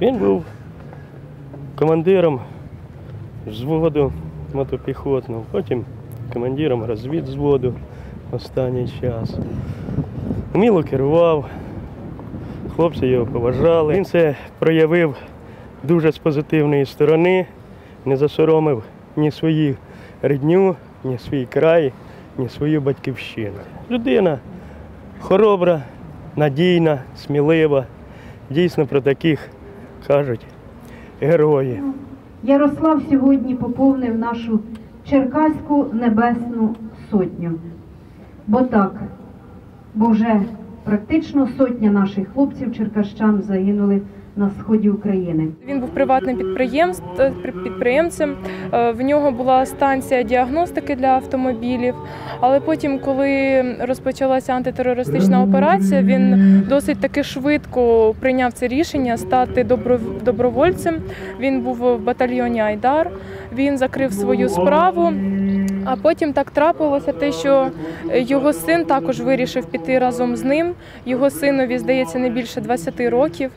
Він був командиром взводу мотопіхотного, потім командиром розвідзводу останній час. Уміло керував, хлопці його поважали. Він це проявив дуже з позитивної сторони, не засоромив ні свою рідню, ні свій край ні свою батьківщину. Людина хоробра, надійна, смілива. Дійсно про таких кажуть герої. Ярослав сьогодні поповнив нашу Черкаську небесну сотню. Бо так, бо вже практично сотня наших хлопців черкащан загинули на сході України. Він був приватним е, підприємцем. Е, В нього була станція діагностики для автомобілів. Але потім, коли розпочалася антитерористична операція, він досить таки швидко прийняв це рішення стати добро- добровольцем. Він був в батальйоні Айдар. Він закрив свою справу. А потім так трапилося те, що його син також вирішив піти разом з ним. Його синові, здається, не більше 20 років.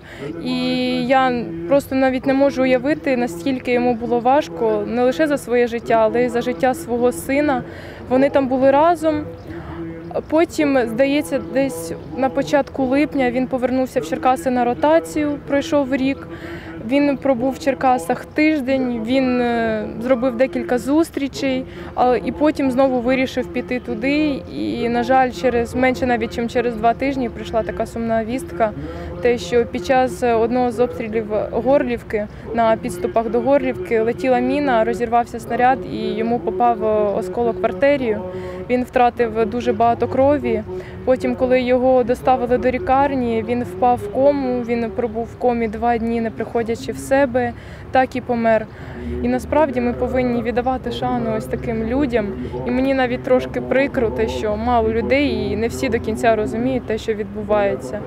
І я просто навіть не можу уявити, наскільки йому було важко не лише за своє життя, але й за життя свого сина. Вони там були разом. Потім, здається, десь на початку липня він повернувся в Черкаси на ротацію, пройшов рік. Він пробув в Черкасах тиждень, він е, зробив декілька зустрічей, і потім знову вирішив піти туди. І, на жаль, через менше навіть ніж через два тижні прийшла така сумна вістка. Те, що під час одного з обстрілів Горлівки на підступах до Горлівки летіла міна, розірвався снаряд і йому попав осколок в артерію. Він втратив дуже багато крові. Потім, коли його доставили до лікарні, він впав в кому. Він пробув в комі два дні, не приходячи в себе, так і помер. І насправді ми повинні віддавати шану ось таким людям. І мені навіть трошки прикро, те, що мало людей, і не всі до кінця розуміють те, що відбувається.